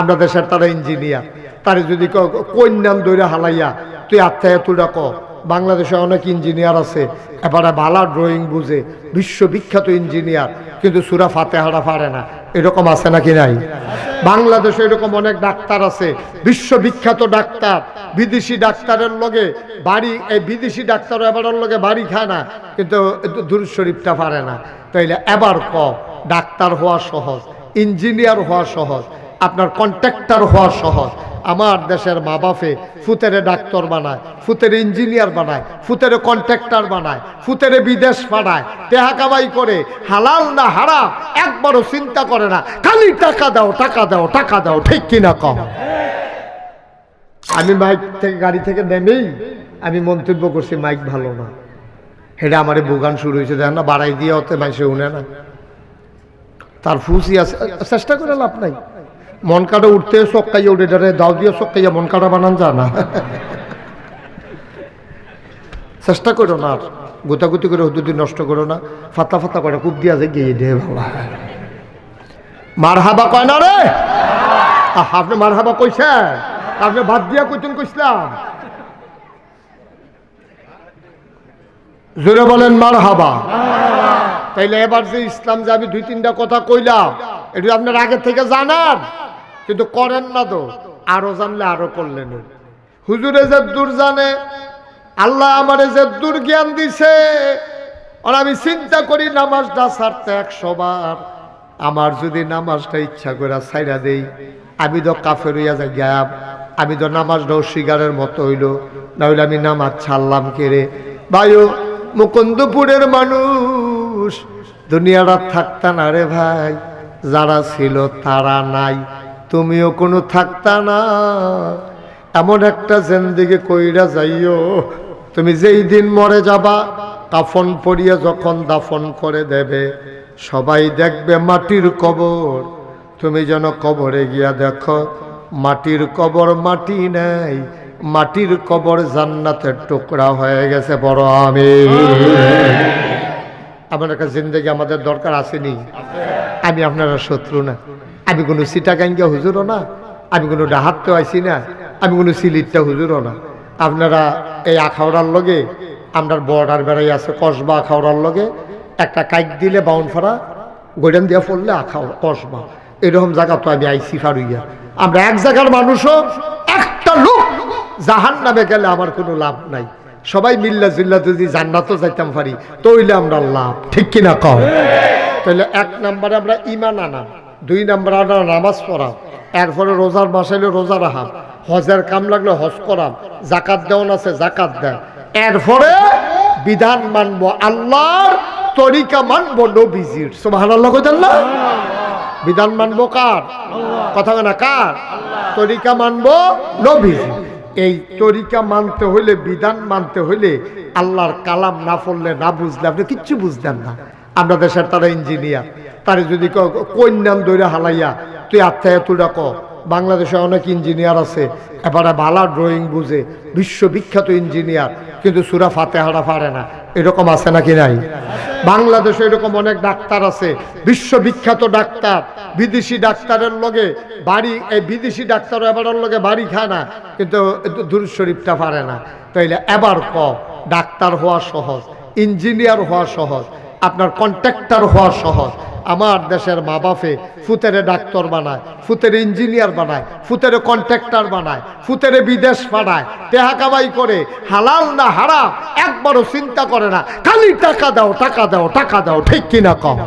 আমরা দেশের তারা ইঞ্জিনিয়ার। তারে যদি কন্যান দৈরা হালাইয়া, তুই আত্মায় তুই ক বাংলাদেশে অনেক ইঞ্জিনিয়ার আছে। এবারে ভালো ড্রয়িং বুঝে, বিশ্ববিখ্যাত ইঞ্জিনিয়ার, কিন্তু সুরা ফাতেহারা পারে না। এরকম আছে নাকি নাই? বাংলাদেশে এরকম অনেক ডাক্তার আছে। বিশ্ববিখ্যাত ডাক্তার, বিদেশি ডাক্তারের লগে বাড়ি, এই বিদেশি ডাক্তার এবারের লগে বাড়ি খায় না, কিন্তু দূর শরীফটা পারে না। তাইলে এবার ক, ডাক্তার হওয়া সহজ, ইঞ্জিনিয়ার হওয়া সহজ। আপনার কন্ট্রাক্টর হওয়া সহজ। আমার দেশের মা বাপে ফুতেরে ডাক্তার বানায়, ফুতেরে ইঞ্জিনিয়ার বানায়, ফুতেরে কন্ট্রাক্টর বানায়, ফুতেরে বিদেশ পাঠায় টেহা কামাই করে, হালাল না হারাম, একবারও চিন্তা করে না, খালি টাকা দাও টাকা দাও টাকা দাও, ঠিক কিনা কম? আমি মাইক থেকে, গাড়ি থেকে নেমেই আমি মন্তব্য করছি, মাইক ভালো না। এটা আমার বুগান শুরু হয়েছে, দেখেন না, বাড়াই দিয়ে হতে মাইসে উনে না। তার ফুসি আছে, চেষ্টা করে লাভ নাই। মন কাটা উঠতে চক্কাইয়া উঠে ডারে দাও দিয়ে চক্কাইয়া মন কাটা বানান যা না। চেষ্টা করো না আর, গোতাগুতি করে হুদুদি নষ্ট করো না, ফাতা ফাতা করে খুব দিয়া যায় গিয়ে দে বাবা। মার হাবা কয় না রে? আপনি মার হাবা কইছে? আপনি ভাত দিয়া কইতেন কইছিলাম। জোরে বলেন মার হাবা তাইলে এবার যে ইসলাম যে আমি দুই তিনটা কথা কইলাম, এটা আপনার আগে থেকে জানান। কিন্তু করেন না তো, আরও জানলে আরও করলেন। হুজুরে যে দূর জানে, আল্লাহ আমারে যে দূর জ্ঞান দিছে। আর আমি চিন্তা করি নামাজটা ছাড়তে একশো বার। আমার যদি নামাজটা ইচ্ছা করে ছাইরা দেই, আমি তো কাফের হইয়া যাই গ্যাপ আমি তো নামাজটা অস্বীকারের মতো হইল না হইলে আমি নামাজ ছাড়লাম কেড়ে বায়ু মুকুন্দপুরের মানুষ, দুনিয়াটা থাকতা না রে ভাই, যারা ছিল তারা নাই। তুমিও কোনো থাকতা না। এমন একটা জেন্দিকে কইরা যাইও। তুমি যেই দিন মরে যাবা, কাফন পরিয়ে যখন দাফন করে দেবে, সবাই দেখবে মাটির কবর। তুমি যেন কবরে গিয়া দেখো, মাটির কবর মাটি নাই, মাটির কবর জান্নাতের টুকরা হয়ে গেছে, বড় আমি আমার একটা জিন্দগি আমাদের দরকার আসেনি। আমি আপনারা শত্রু না। আমি কোনো সিটাগাঙ্গা হুজুরও না আমি কোনো ডাহাততে আইসি না আমি কোনো সিলিটটা হুজুরও না আপনারা এই আখাউড়ার লগে আপনার বর্ডার বেড়াই আছে কসবা আখাউড়ার লগে একটা কাইক দিলে বাউন ফাড়া গোডান দিয়া পড়লে আখাউড়া কসবা। এরকম জায়গা তো আমি আইসি ফারুইয়া আমরা এক জায়গার মানুষও একটা লোক জাহান নামে গেলে আমার কোনো লাভ নাই। সবাই মিল্লা জিল্লা যদি জান্নাতও যাইতাম পারি তইলে আমরা লাভ। ঠিক কিনা কম তাহলে এক নাম্বারে আমরা ইমান আনাম। দুই নম্বরে আমরা নামাজ পড়াম এরপরে রোজার মাসাইলে রোজা রাখাম হজের কাম লাগলে হজ করাম জাকাত দেওয়ান আছে জাকাত দেয়। এরপরে বিধান মানবো, আল্লাহর তরিকা মানবো নবীজির। সোমাহান আল্লাহ? বিধান মানবো কার? কথা না, কার? তরিকা মানবো নবীজি এই তরিকা মানতে হইলে, বিধান মানতে হইলে আল্লাহর কালাম না পড়লে, না বুঝলে আপনি কিচ্ছু বুঝলেন না। আমরা দেশের তারা ইঞ্জিনিয়ার। তারে যদি কন্যান দৈরা হালাইয়া, তুই আত্মায় তুই ক বাংলাদেশে অনেক ইঞ্জিনিয়ার আছে, এবারে ভালো ড্রয়িং বুঝে, বিশ্ববিখ্যাত ইঞ্জিনিয়ার, কিন্তু সুরা ফাতেহারা পারে না। এরকম আছে নাকি নাই? বাংলাদেশে এরকম অনেক ডাক্তার আছে, বিশ্ববিখ্যাত ডাক্তার, বিদেশি ডাক্তারের লগে বাড়ি, এই বিদেশি ডাক্তার এবারের লগে বাড়ি খায় না, কিন্তু দূর শরীফটা পারে না। তাইলে এবার ক ডাক্তার হওয়া সহজ, ইঞ্জিনিয়ার হওয়া সহজ। আপনার কন্ট্রাক্টর হওয়া সহজ। আমার দেশের মা বাপে ফুতেরে ডাক্তার বানায়, ফুতের ইঞ্জিনিয়ার বানায়, ফুতেরে কন্ট্রাক্টর বানায়, ফুতেরে বিদেশ পাঠায় টেহাকাবাই করে, হালাল না হারাম, একবারও চিন্তা করে না, খালি টাকা দাও টাকা দাও টাকা দাও, ঠিক কিনা কম?